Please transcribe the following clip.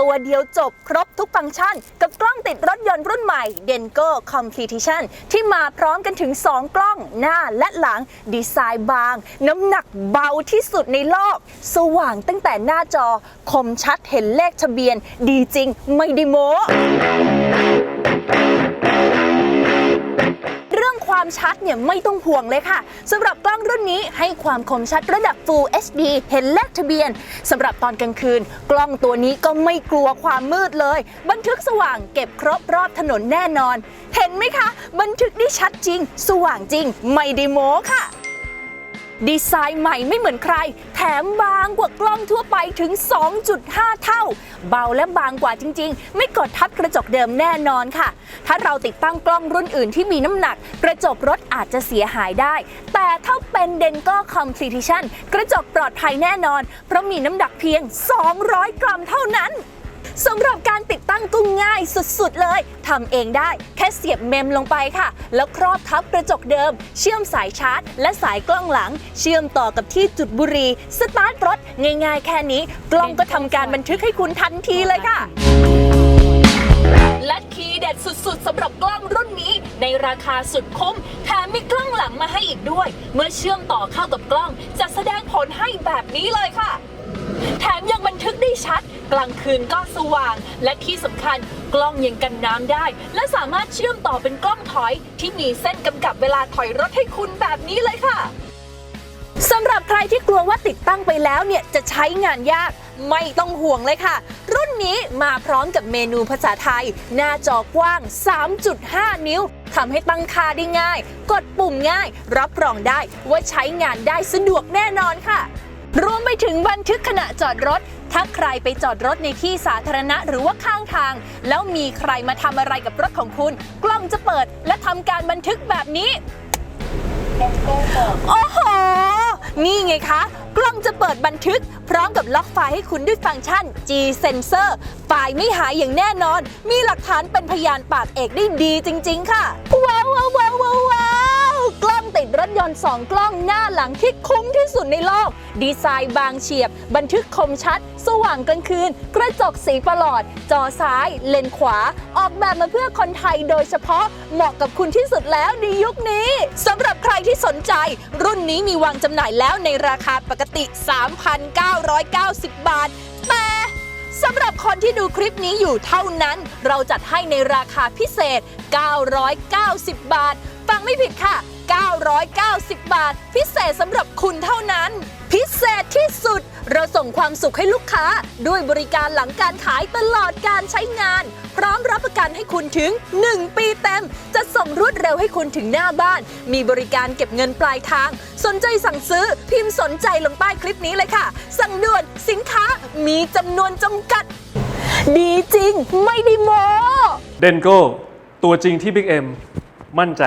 ตัวเดียวจบครบทุกฟังก์ชัน กับกล้องติดรถยนต์รุ่นใหม่ Denko Competition ที่มาพร้อมกันถึง 2 กล้องหน้าและหลัง ดีไซน์บาง น้ำหนักเบาที่สุดในโลก สว่างตั้งแต่หน้าจอ คมชัดเห็นเลขทะเบียน ดีจริงไม่ได้โม้ ความชัดเนี่ยไม่ต้องห่วงเลยค่ะสำหรับกล้องรุ่นนี้ให้ความคมชัดระดับ Full HD เห็นเลขทะเบียนสำหรับตอนกลางคืน กล้องตัวนี้ก็ไม่กลัวความมืดเลย บันทึกสว่างเก็บครบรอบถนนแน่นอน เห็นไหมคะ บันทึกได้ชัดจริง สว่างจริง ไม่ได้โม้ค่ะ ดีไซน์ใหม่ไม่เหมือนใคร แถมบางกว่ากล้องทั่วไปถึง 2.5 เท่า เบาและบางกว่าจริง ๆ ไม่กดทับกระจกเดิมแน่นอนค่ะ ถ้าเราติดตั้งกล้องรุ่นอื่นที่มีน้ำหนัก กระจกรถอาจจะเสียหายได้ แต่ถ้าเป็น Denko Competition กระจกปลอดภัยแน่นอน เพราะมีน้ำหนักเพียง 200 กรัมเท่านั้นสำหรับการติดตั้ง สุดๆเลยทำเองได้แค่เสียบเมมลงไปค่ะ แล้วครอบทับกระจกเดิม เชื่อมสายชาร์จ และสายกล้องหลัง เชื่อมต่อกับที่จุดบุรีสตาร์ทรถง่ายๆ แค่นี้ กล้องก็ทำการบันทึกให้คุณทันทีเลยค่ะ และคีย์เด็ดสุดๆสำหรับกล้องรุ่นนี้ ในราคาสุดคุ้มแถมมีกล้องหลังมาให้อีกด้วย เมื่อเชื่อมต่อเข้ากับกล้อง จะแสดงผลให้แบบนี้เลยค่ะ แถมยังบันทึกได้ชัด กลางคืนก็สว่าง และที่สำคัญกล้องยังกันน้ำได้ และสามารถเชื่อมต่อเป็นกล้องถอย ที่มีเส้นกำกับเวลาถอยรถให้คุณแบบนี้เลยค่ะสำหรับใครที่กลัวว่าติดตั้งไปแล้วเนี่ยจะใช้งานยากไม่ต้องห่วงเลยค่ะ รุ่นนี้มาพร้อมกับเมนูภาษาไทย หน้าจอกว้าง 3.5 นิ้วทำให้ตั้งค่าได้ง่าย กดปุ่มง่าย รับรองได้ว่าใช้งานได้สะดวกแน่นอนค่ะ รวมไปถึงบันทึกขณะจอดรถ ถ้าใครไปจอดรถในที่สาธารณะหรือว่าข้างทาง แล้วมีใครมาทำอะไรกับรถของคุณ กล้องจะเปิดและทำการบันทึกแบบนี้ โอ้โห นี่ไงคะ กล้องจะเปิดบันทึก พร้อมกับล็อกไฟล์ให้คุณด้วยฟังก์ชัน G Sensor ไฟล์ไม่หายอย่างแน่นอน มีหลักฐานเป็นพยานปากเอกได้ดีจริง ๆ ค่ะ ว้าวว้าวว้าว ติดรถยนต์ 2 กล้องหน้าหลังที่คุ้มที่สุดในโลก ดีไซน์บางเฉียบ บันทึกคมชัด สว่างกลางคืน กระจกสีประหลอด จอซ้าย เลนขวา ออกแบบมาเพื่อคนไทยโดยเฉพาะเหมาะกับคุณที่สุดแล้วในยุคนี้สำหรับใครที่สนใจ รุ่นนี้มีวางจำหน่ายแล้วในราคาปกติ 3,990 บาท แต่สำหรับคนที่ดูคลิปนี้อยู่เท่านั้น เราจัดให้ในราคาพิเศษ 990 บาท ฟังไม่ผิดค่ะ 990 บาท พิเศษสำหรับคุณเท่านั้น พิเศษที่สุด เราส่งความสุขให้ลูกค้า ด้วยบริการหลังการขายตลอดการใช้งาน พร้อมรับประกันให้คุณถึง 1 ปีเต็ม จะส่งรวดเร็วให้คุณถึงหน้าบ้าน มีบริการเก็บเงินปลายทาง สนใจสั่งซื้อพิมพ์สนใจลงใต้คลิปนี้เลยค่ะ สั่งด่วนสินค้ามีจำนวนจำกัด ดีจริง ไม่ได้โม เดนโก้ตัวจริงที่ Big M มั่นใจ